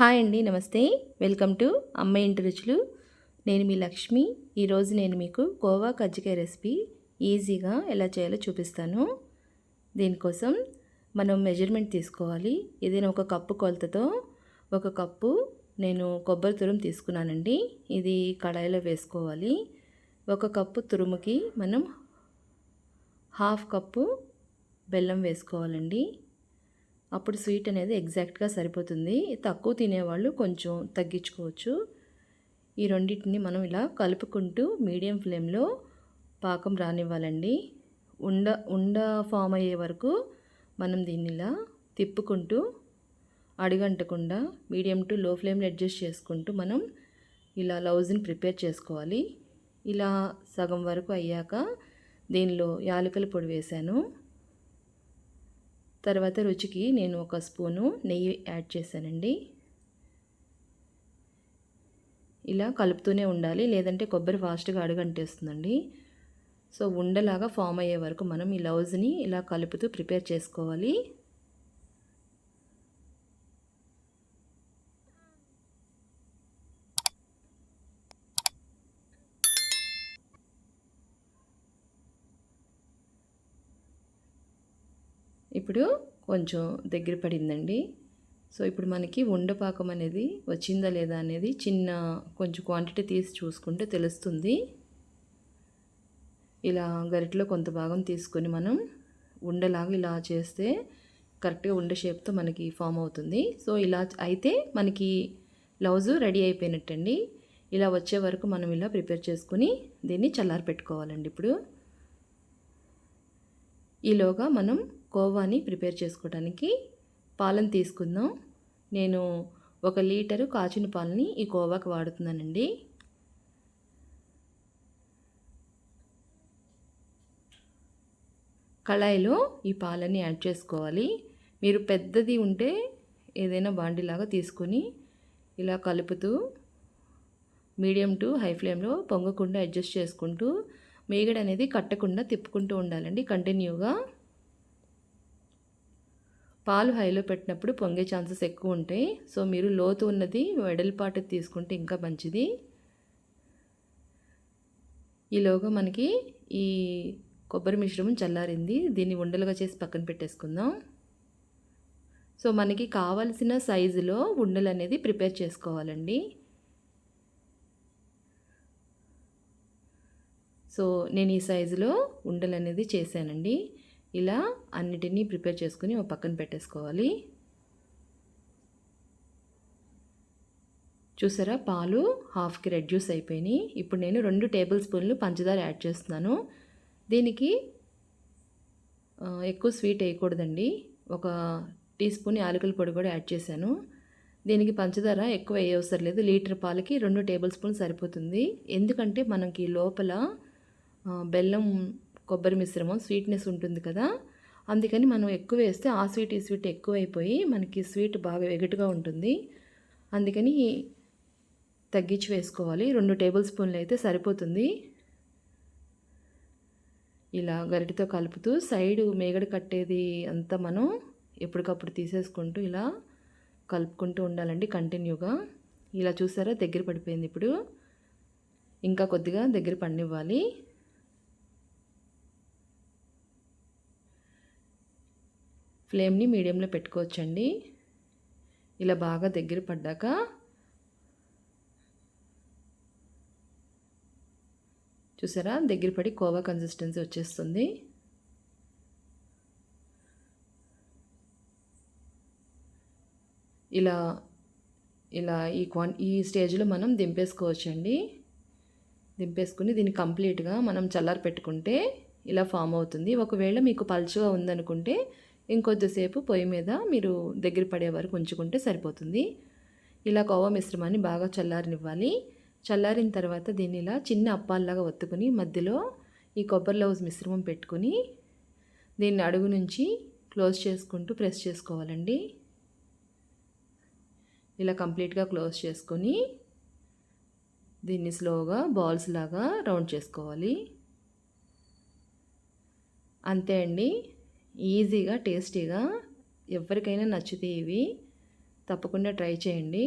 Hi అండి నమస్తే. Welcome to అమ్మ ఇంటి రుచులు. నేను మీ లక్ష్మి. ఈరోజు నేను మీకు కోవా కజ్జికాయ రెసిపీ ఈజీగా ఎలా చేయాలో చూపిస్తాను. దీనికోసం మనం మెజర్మెంట్ తీసుకోవాలి. ఏదైనా ఒక కప్పు కొలతతో ఒక కప్పు నేను కొబ్బరి తురుము తీసుకున్నానండి. ఇది కడాయిలో వేసుకోవాలి. ఒక కప్పు తురుముకి మనం హాఫ్ కప్పు బెల్లం వేసుకోవాలండి. అప్పుడు స్వీట్ అనేది ఎగ్జాక్ట్గా సరిపోతుంది. తక్కువ తినేవాళ్ళు కొంచెం తగ్గించుకోవచ్చు. ఈ రెండింటిని మనం ఇలా కలుపుకుంటూ మీడియం ఫ్లేమ్లో పాకం రానివ్వాలండి. ఉండ ఉండ ఫామ్ అయ్యే వరకు మనం దీన్ని ఇలా తిప్పుకుంటూ అడుగంటకుండా మీడియం టు లో ఫ్లేమ్లో అడ్జస్ట్ చేసుకుంటూ మనం ఇలా లౌజ్ని ప్రిపేర్ చేసుకోవాలి. ఇలా సగం వరకు అయ్యాక దీనిలో యాలకుల పొడి వేశాను. తర్వాత రుచికి నేను ఒక స్పూను నెయ్యి యాడ్ చేశానండి. ఇలా కలుపుతూనే ఉండాలి లేదంటే కొబ్బరి ఫాస్ట్గా అడుగంటేస్తుందండి. సో ఉండలాగా ఫామ్ అయ్యే వరకు మనం ఈ లౌజ్ని ఇలా కలుపుతూ ప్రిపేర్ చేసుకోవాలి. ఇప్పుడు కొంచెం దగ్గర పడిందండి. సో ఇప్పుడు మనకి ఉండపాకం అనేది వచ్చిందా లేదా అనేది చిన్న కొంచెం క్వాంటిటీ తీసి చూసుకుంటే తెలుస్తుంది. ఇలా గరిటలో కొంత భాగం తీసుకొని మనం ఉండలాగా ఇలా చేస్తే కరెక్ట్గా ఉండ షేప్తో మనకి ఫామ్ అవుతుంది. సో ఇలా అయితే మనకి లౌజు రెడీ అయిపోయినట్టండి. ఇలా వచ్చే వరకు మనం ఇలా ప్రిపేర్ చేసుకుని దీన్ని చల్లారి పెట్టుకోవాలండి ఇప్పుడు. ఈలోగా మనం కోవాని ప్రిపేర్ చేసుకోవడానికి పాలను తీసుకుందాం. నేను ఒక లీటరు కాచిన పాలని ఈ కోవాకి వాడుతున్నానండి. కళాయిలో ఈ పాలని యాడ్ చేసుకోవాలి. మీరు పెద్దది ఉంటే ఏదైనా బాండిలాగా తీసుకొని ఇలా కలుపుతూ మీడియం టు హై ఫ్లేమ్లో పొంగకుండా అడ్జస్ట్ చేసుకుంటూ మేగడ అనేది కట్టకుండా తిప్పుకుంటూ ఉండాలండి కంటిన్యూగా. పాలు హైలో పెట్టినప్పుడు పొంగే ఛాన్సెస్ ఎక్కువ ఉంటాయి. సో మీరు లోతు ఉన్నది వెడల్పాటు తీసుకుంటే ఇంకా మంచిది. ఈలోగా మనకి ఈ కొబ్బరి మిశ్రమం చల్లారింది. దీన్ని ఉండలుగా చేసి పక్కన పెట్టేసుకుందాం. సో మనకి కావలసిన సైజులో ఉండలు అనేది ప్రిపేర్ చేసుకోవాలండి. సో నేను ఈ సైజులో ఉండలు అనేది చేశానండి. ఇలా అన్నిటినీ ప్రిపేర్ చేసుకుని ఒక పక్కన పెట్టేసుకోవాలి. చూసారా? పాలు హాఫ్కి రెడ్యూస్ అయిపోయినాయి. ఇప్పుడు నేను రెండు టేబుల్ స్పూన్లు పంచదార యాడ్ చేస్తున్నాను. దీనికి ఎక్కువ స్వీట్ వేయకూడదండి. ఒక టీ స్పూన్ యాలకుల పొడి కూడా యాడ్ చేశాను. దీనికి పంచదార ఎక్కువ వేయవసరం లేదు. లీటర్ పాలకి రెండు టేబుల్ స్పూన్ సరిపోతుంది. ఎందుకంటే మనకి లోపల బెల్లం కొబ్బరి మిశ్రమం స్వీట్నెస్ ఉంటుంది కదా? అందుకని మనం ఎక్కువ వేస్తే ఆ స్వీట్ ఈ స్వీట్ ఎక్కువైపోయి మనకి స్వీట్ బాగా ఎగటుగా ఉంటుంది. అందుకని తగ్గించి వేసుకోవాలి. రెండు టేబుల్ స్పూన్లు అయితే సరిపోతుంది. ఇలా గరిటితో కలుపుతూ సైడు మేగడ కట్టేది అంతా మనం ఎప్పటికప్పుడు తీసేసుకుంటూ ఇలా కలుపుకుంటూ ఉండాలండి కంటిన్యూగా. ఇలా చూసారా? దగ్గర పడిపోయింది ఇప్పుడు. ఇంకా కొద్దిగా దగ్గర పండివ్వాలి. ఫ్లేమ్ని మీడియంలో పెట్టుకోవచ్చండి. ఇలా బాగా దగ్గర పడ్డాక చూసారా? దగ్గర పడి కోవా కన్సిస్టెన్సీ వచ్చేస్తుంది. ఇలా ఇలా ఈ క్వాన్ ఈ స్టేజ్లో మనం దింపేసుకోవచ్చండి. దింపేసుకుని దీన్ని కంప్లీట్గా మనం చల్లారి పెట్టుకుంటే ఇలా ఫామ్ అవుతుంది. ఒకవేళ మీకు పలుచుగా ఉందనుకుంటే ఇంకొద్దిసేపు పొయ్యి మీద మీరు దగ్గర పడే వరకు ఉంచుకుంటే సరిపోతుంది. ఇలా కోవా మిశ్రమాన్ని బాగా చల్లారనివ్వాలి. చల్లారిన తర్వాత దీన్ని ఇలా చిన్న అప్పాల్లాగా ఒత్తుకుని మధ్యలో ఈ కొబ్బరి లవ్స్ మిశ్రమం పెట్టుకుని దీన్ని అడుగు నుంచి క్లోజ్ చేసుకుంటూ ప్రెస్ చేసుకోవాలండి. ఇలా కంప్లీట్గా క్లోజ్ చేసుకొని దీన్ని స్లోగా బాల్స్ లాగా రౌండ్ చేసుకోవాలి. అంతే అండి. ఈజీగా టేస్టీగా ఎవరికైనా నచ్చితే ఇవి. తప్పకుండా ట్రై చేయండి.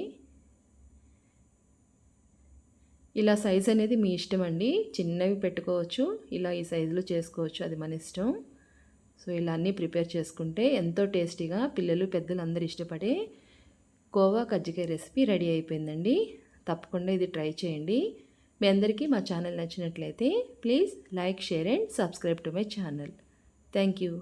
ఇలా సైజ్ అనేది మీ ఇష్టం అండి. చిన్నవి పెట్టుకోవచ్చు ఇలా ఈ సైజులో చేసుకోవచ్చు అది మన ఇష్టం. సో ఇలా అన్నీ ప్రిపేర్ చేసుకుంటే ఎంతో టేస్టీగా పిల్లలు పెద్దలు అందరూ ఇష్టపడే కోవా కజ్జికాయ రెసిపీ రెడీ అయిపోయిందండి. తప్పకుండా ఇది ట్రై చేయండి. మీ అందరికీ మా ఛానల్ నచ్చినట్లయితే please like share and subscribe to my channel. Thank you.